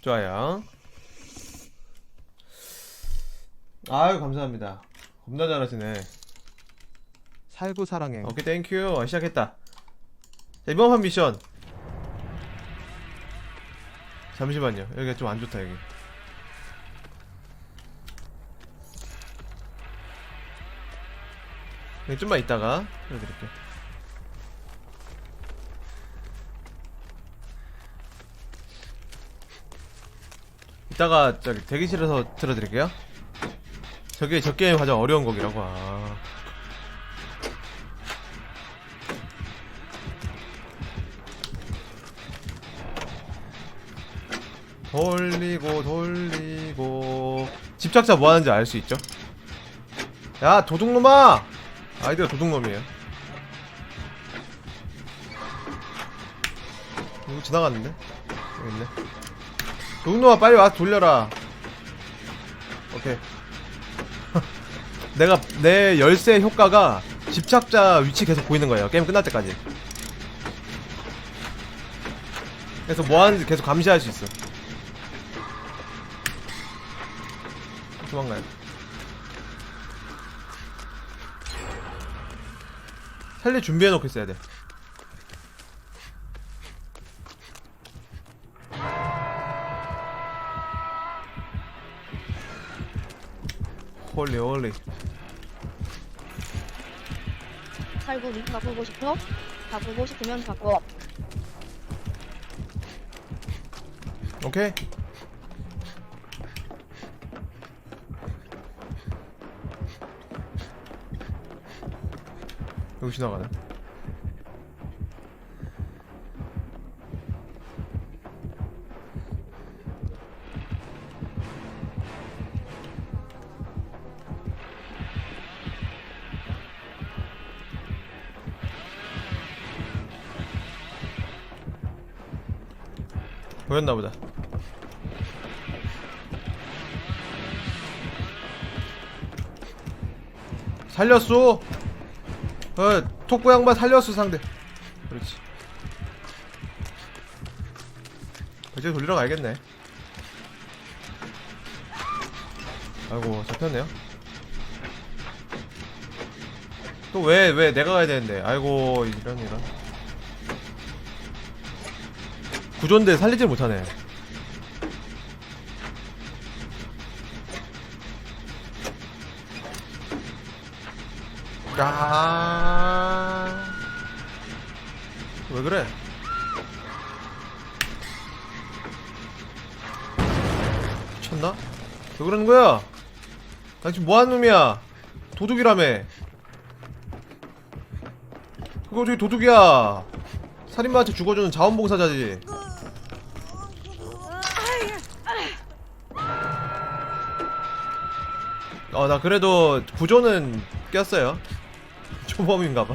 좋아요. 아유 감사합니다. 겁나 잘하시네. 살구 사랑해. 오케이 땡큐 아, 시작했다. 자, 이번 판 미션. 잠시만요. 여기가 좀 안 좋다 여기. 네, 좀만 있다가 보여드릴게요. 이따가 저기 대기실에서 들어드릴게요. 저게 저 게임 가장 어려운 곡이라고. 아. 돌리고 돌리고 집착자 뭐 하는지 알 수 있죠? 야 도둑놈아! 아이디가 도둑놈이에요. 이거 지나갔는데? 여기 있네. 도둑놈아 빨리 와 돌려라. 오케이. 내가 내 열쇠 효과가 집착자 위치 계속 보이는 거예요. 게임 끝날 때까지. 그래서 뭐 하는지 계속 감시할 수 있어. 도망가요. 살릴 준비해놓고 있어야 돼. 홀리 홀리 살구 링 바꾸고 싶어? 바꾸고 싶으면 바꿔. 오케이 여기 지나가네 보였나 보다 살렸어. 어, 톡구 양반 살렸어 상대. 그렇지. 이제 돌리러 가야겠네. 아이고 잡혔네요. 또 왜 왜 내가 가야 되는데? 아이고 이런 이런. 구조인데 살리질 못하네. 야. 왜 그래? 미쳤나? 왜 그러는 거야? 당신 뭐 하는 놈이야? 도둑이라며. 그거 어떻게 도둑이야? 살인마한테 죽어주는 자원봉사자지. 어, 나 그래도 구조는 꼈어요. 초범인가봐.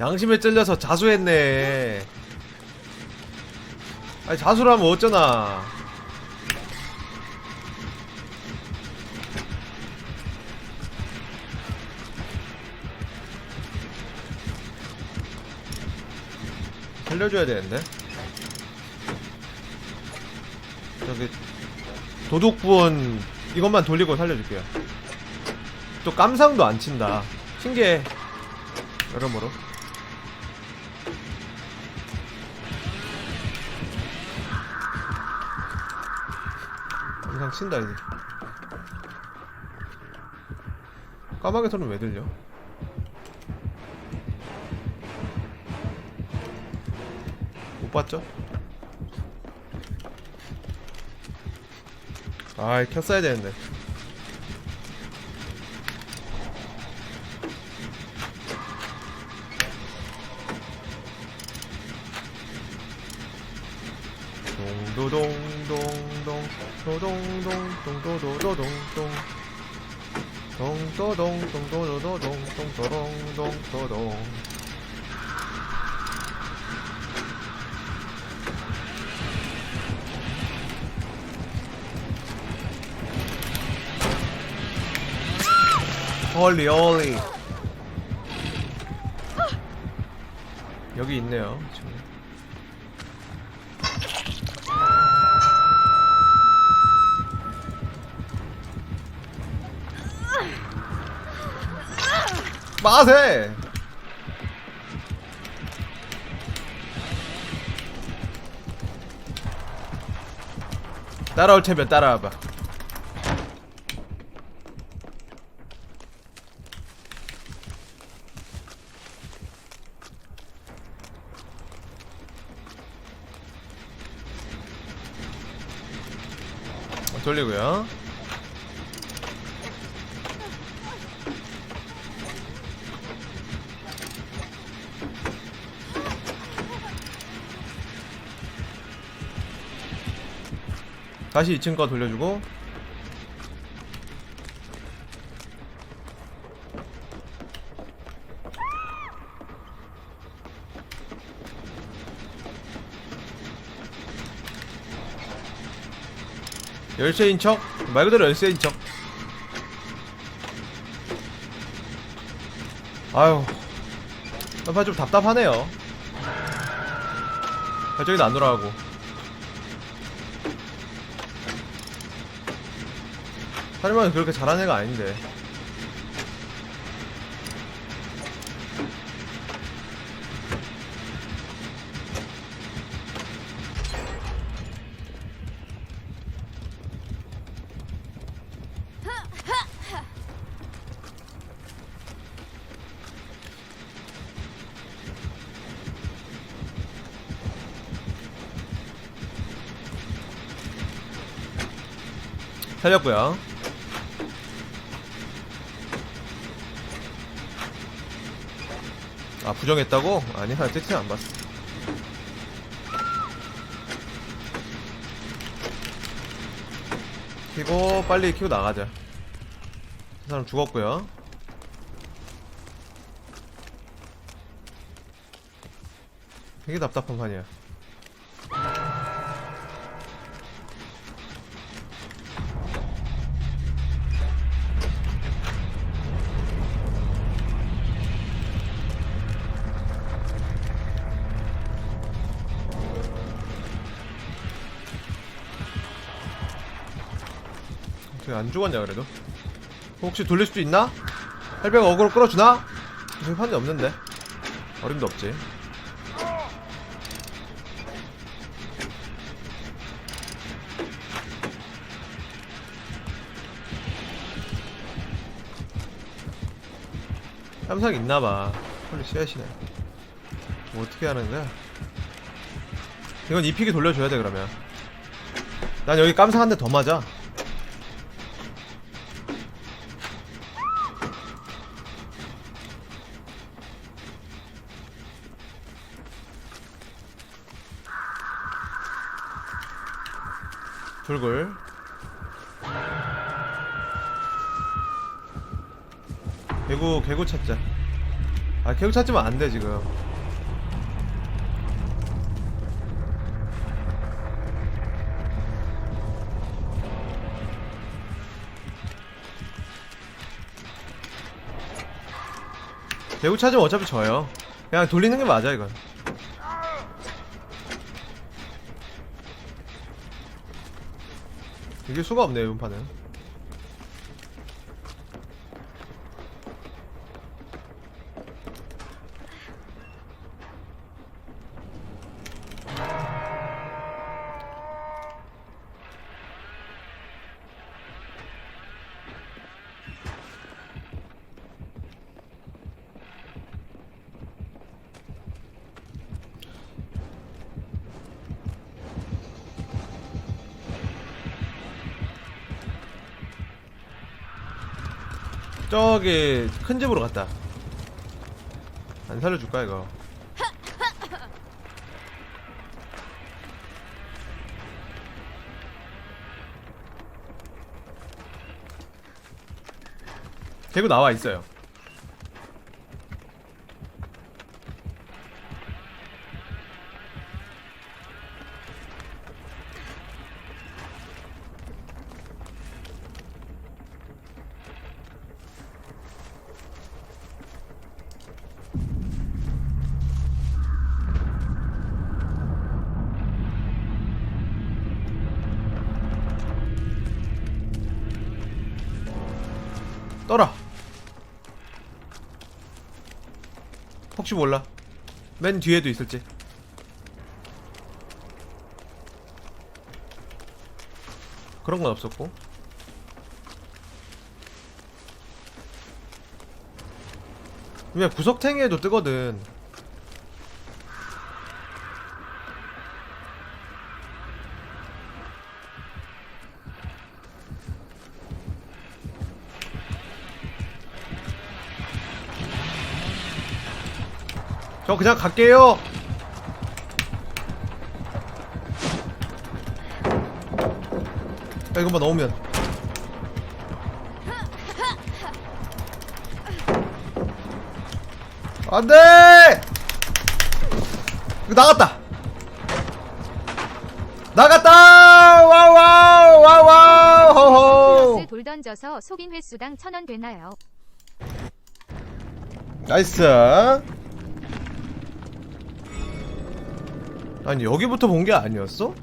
양심에 찔려서 자수했네. 아니, 자수라면 어쩌나. 살려줘야 되는데. 저기, 도둑분, 이것만 돌리고 살려줄게요. 또 깜상도 안 친다. 신기해. 여러모로. 깜상 친다 이제. 까마귀 소리는 왜 들려? 못 봤죠? 아이 켰어야 되는데. 동도동동동 도동동동도도도동동 동도동동도도동동동동동동 홀리 홀리 여기 있네요 지금. 마세! 따라올 테면 따라와봐. 어, 돌리고요. 다시 2층 거 돌려주고. 열쇠인 척? 말 그대로 열쇠인 척. 아유 한판 좀 답답하네요. 발전기도 안 돌아가고 하지만 그렇게 잘하는 애가 아닌데. 살렸고요 아 부정했다고? 아니야 채팅 안 봤어. 키고 빨리 키고 나가자. 그 사람 죽었고요. 되게 답답한 판이야 어떻게 안 죽었냐 그래도? 혹시 돌릴 수도 있나? 헬베가 어그로 끌어주나? 저기 판이 없는데. 어림도 없지. 깜상 있나봐. 홀리 씨앗이네. 뭐 어떻게 하는 거야? 이건 이픽이 돌려줘야 돼 그러면. 난 여기 깜상 한 대 더 맞아 불굴 개구 개구 찾자. 아 개구 찾지면 안 돼 지금. 개구 찾으면 어차피 져요. 그냥 돌리는 게 맞아 이건 이길 수가 없네 판 저기 큰 집으로 갔다. 안 살려줄까 이거? 개구 나와 있어요 혹시 몰라. 맨 뒤에도 있을지. 그런 건 없었고. 왜 구석탱이에도 뜨거든 저 그냥 갈게요. 야 이것만 넣으면. 안돼! 나갔다. 나갔다! 와와우 와와우 호호. 플러스 돌 던져서 속인 횟수당 천 원 되나요? 나이스 아니 여기부터 본 게 아니었어?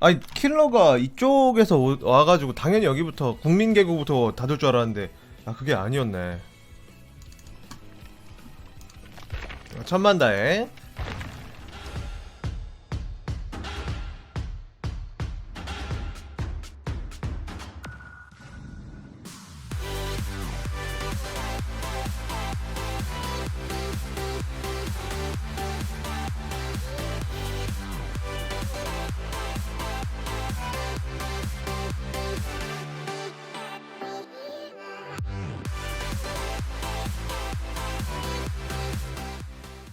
아니 킬러가 이쪽에서 오- 와가지고 당연히 여기부터 국민개구부터 닫을 줄 알았는데 아 그게 아니었네 천만다행